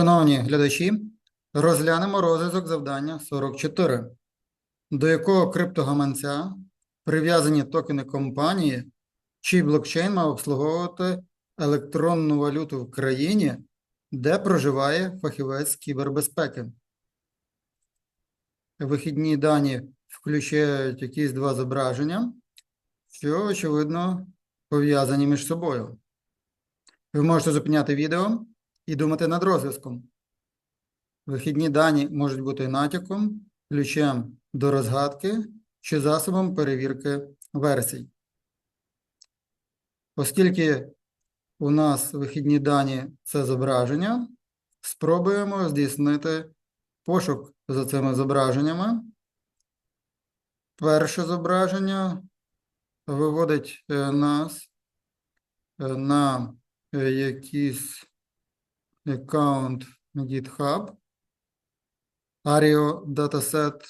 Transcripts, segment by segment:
Шановні глядачі, розглянемо розв'язок завдання 44, до якого криптогаманця прив'язані токени компанії, чий блокчейн має обслуговувати електронну валюту в країні, де проживає фахівець кібербезпеки. Вихідні дані включають якісь два зображення, що, очевидно, пов'язані між собою. Ви можете зупиняти відео і думати над розв'язком. Вихідні дані можуть бути натяком, ключем до розгадки чи засобом перевірки версій. Оскільки у нас вихідні дані це зображення, спробуємо здійснити пошук за цими зображеннями. Перше зображення виводить е, нас е, на е, аккаунт GitHub, Ario Dataset,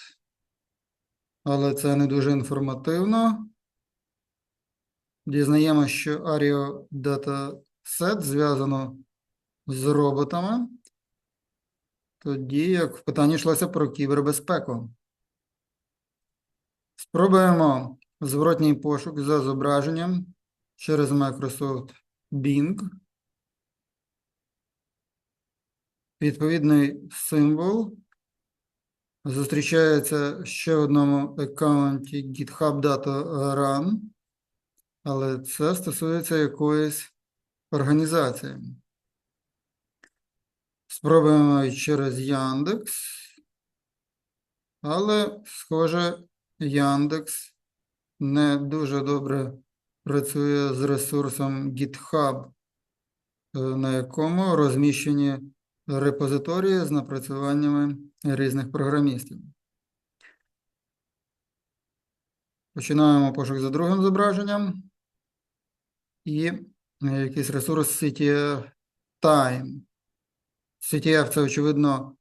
але це не дуже інформативно. Дізнаємося, що Ario Dataset зв'язано з роботами, тоді як в питанні йшлося про кібербезпеку. Спробуємо зворотній пошук за зображенням через Microsoft Bing. Відповідний символ зустрічається ще в одному аккаунті GitHub Data Run, але це стосується якоїсь організації. Спробуємо через Яндекс, але, схоже, Яндекс не дуже добре працює з ресурсом GitHub, е, на якому розміщені репозиторії з напрацюваннями різних програмістів. Починаємо пошук за другим зображенням. І е, якийсь ресурс CTF Time. CTF це, очевидно,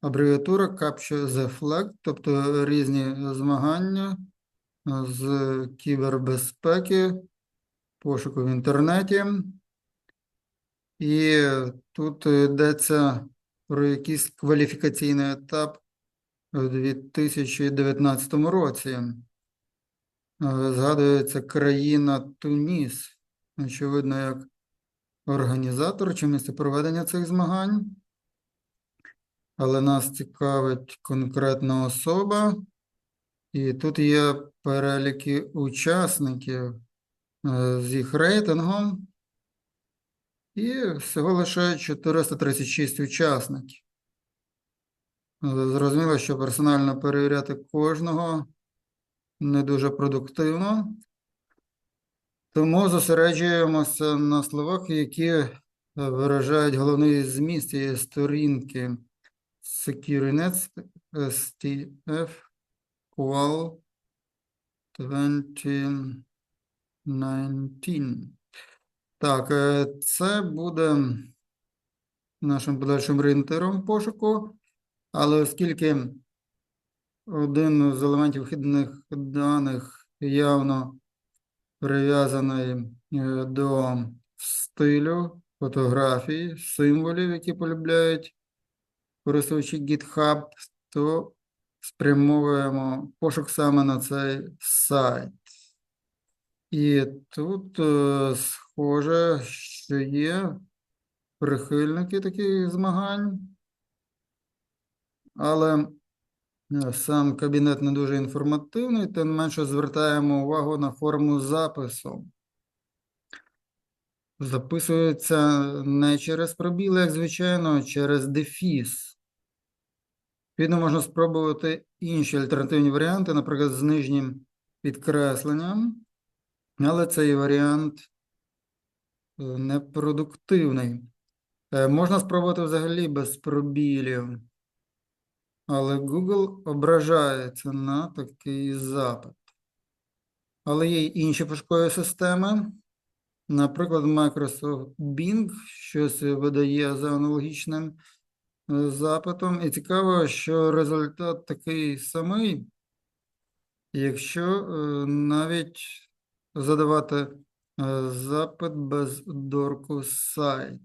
абревіатура Capture the Flag, тобто різні змагання з кібербезпеки, пошуку в інтернеті. І тут йдеться про якийсь кваліфікаційний етап у 2019 році. Е, Згадується країна Туніс, очевидно, як організатор чи місце проведення цих змагань. Але нас цікавить конкретна особа, і тут є переліки учасників е, з їх рейтингом. І всього лише 436 учасників. Зрозуміло, що персонально перевіряти кожного не дуже продуктивно. Тому зосереджуємося на словах, які виражають головний зміст цієї сторінки. SecureNet STF Qual 2019. Так, е, це буде нашим подальшим орієнтиром пошуку, але оскільки один з елементів вхідних даних явно прив'язаний е, до стилю фотографій, символів, які полюбляють користувачі GitHub, то спрямовуємо пошук саме на цей сайт. І тут е, схоже, що є прихильники таких змагань, але е, сам кабінет не дуже інформативний, тим менше звертаємо увагу на форму запису. Записується не через пробіл, як звичайно, а через дефіс. Відповідно, можна спробувати інші альтернативні варіанти, наприклад, з нижнім підкресленням. Але цей варіант непродуктивний. Е, Можна спробувати взагалі без пробілів, але Google ображається на такий запит. Але є й інші пошукові системи. Наприклад, Microsoft Bing щось видає за аналогічним е, запитом. І цікаво, що результат такий самий, якщо навіть задавати е, запит без дорку сайт.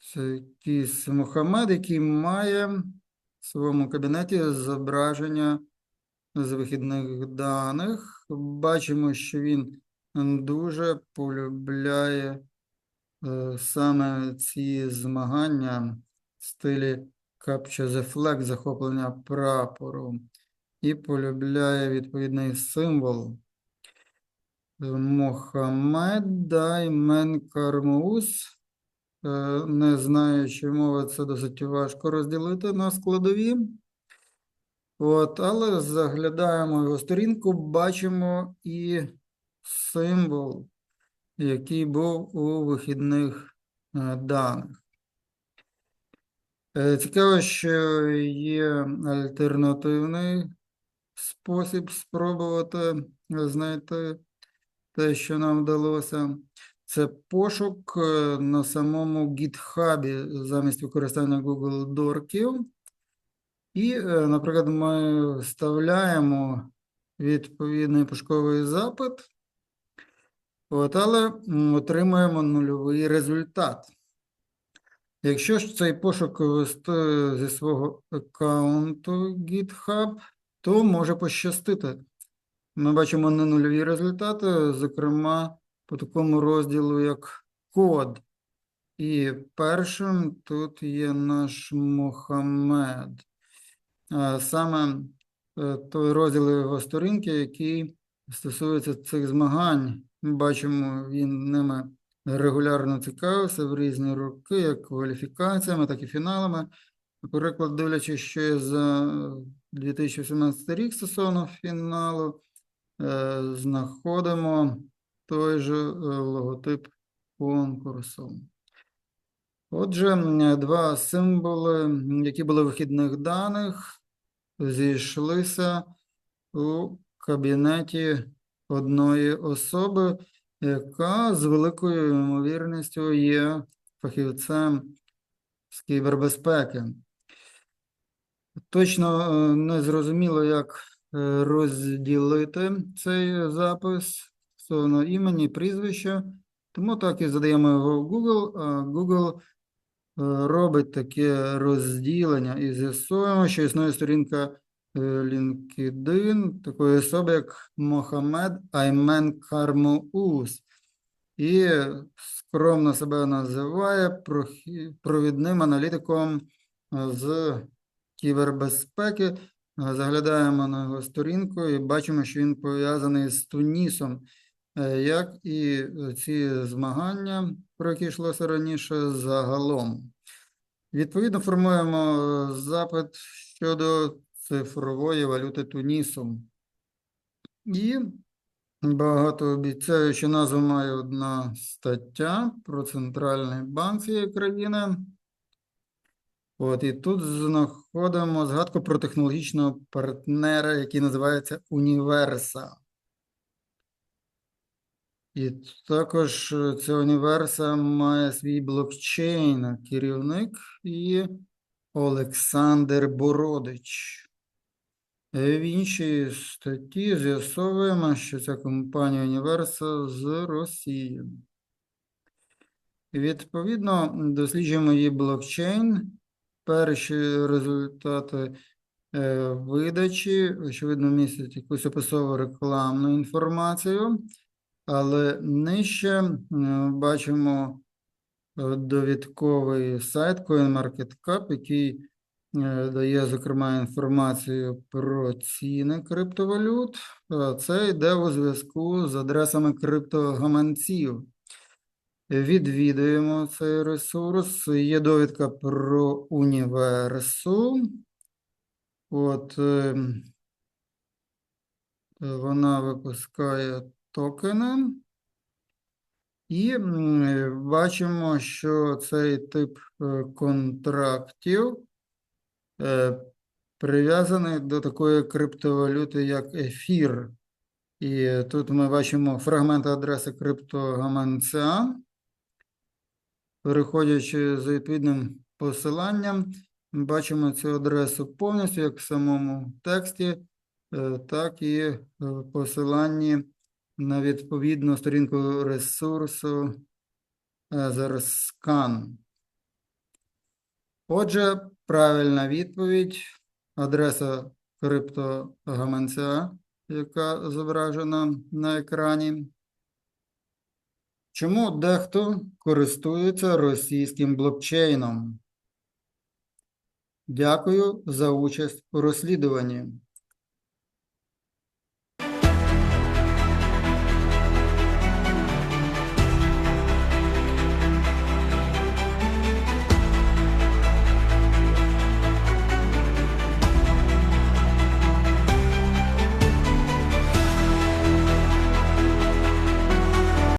Це якийсь Мухаммед, який має в своєму кабінеті зображення з вихідних даних. Бачимо, що він дуже полюбляє е, саме ці змагання в стилі Capture the Flag, захоплення прапору, і полюбляє відповідний символ. Мохаммед Даймен Кармуз. Е, Не знаючи мови, це досить важко розділити на складові. От, але заглядаємо його сторінку, бачимо і символ, який був у вихідних е, даних. Е, Цікаво, що є альтернативний спосіб спробувати знайти те, що нам вдалося. Це пошук е, на самому GitHub замість використання Google Дорків. І, е, наприклад, ми вставляємо відповідний пошуковий запит, от, але отримуємо нульовий результат. Якщо ж цей пошук вести зі свого аккаунту GitHub, то може пощастити. Ми бачимо не нульові результати, зокрема, по такому розділу, як код. І першим тут є наш Мохаммед. А Саме е, той розділ його сторінки, який стосується цих змагань. Ми бачимо, він ними регулярно цікавився в різні роки, як кваліфікаціями, так і фіналами. Наприклад, дивлячись, що є за 2018 рік стосовно фіналу, е, знаходимо той же е, логотип конкурсу. Отже, два символи, які були в вихідних даних, зійшлися у кабінеті одної особи, яка з великою ймовірністю є фахівцем з кібербезпеки. Точно е, не зрозуміло, як е, розділити цей запис стосовно імені, прізвища, тому так і задаємо його в Google, а Google е, робить таке розділення і з'ясуємо, що існує сторінка е, LinkedIn такої особи, як Мохамед Аймен Кармуус. І скромно себе називає провідним аналітиком е, з кібербезпеки. Е, Заглядаємо на його сторінку і бачимо, що він пов'язаний з Тунісом, е, як і ці змагання, про які йшлося раніше, загалом. Відповідно, формуємо е, запит щодо цифрової валюти Тунісу. І багатообіцяючу назву має одна стаття про центральний банк цієї країни. От, і тут знаходимо згадку про технологічного партнера, який називається Універса. І також ця Універса має свій блокчейн, керівник і Олександр Бородич. Е, В іншій статті з'ясовуємо, що ця компанія Універса з Росії. Відповідно, досліджуємо її блокчейн. Перші результати е, видачі, очевидно, містять якусь описову рекламну інформацію, але нижче е, бачимо е, довідковий сайт CoinMarketCap, який дає, зокрема, інформацію про ціни криптовалют. Це йде у зв'язку з адресами криптогаманців. Відвідуємо цей ресурс. Є довідка про універсу. От ем, вона випускає токени. І бачимо, що цей тип е, контрактів е, прив'язаний до такої криптовалюти, як ефір. І тут ми бачимо фрагмент адреси криптогаманця. Переходячи за відповідним посиланням, ми бачимо цю адресу повністю, як в самому тексті, е, так і в посиланні на відповідну сторінку ресурсу е, зараз. Отже, правильна відповідь, адреса криптогаманця, яка зображена на екрані. Чому дехто користується російським блокчейном? Дякую за участь у розслідуванні.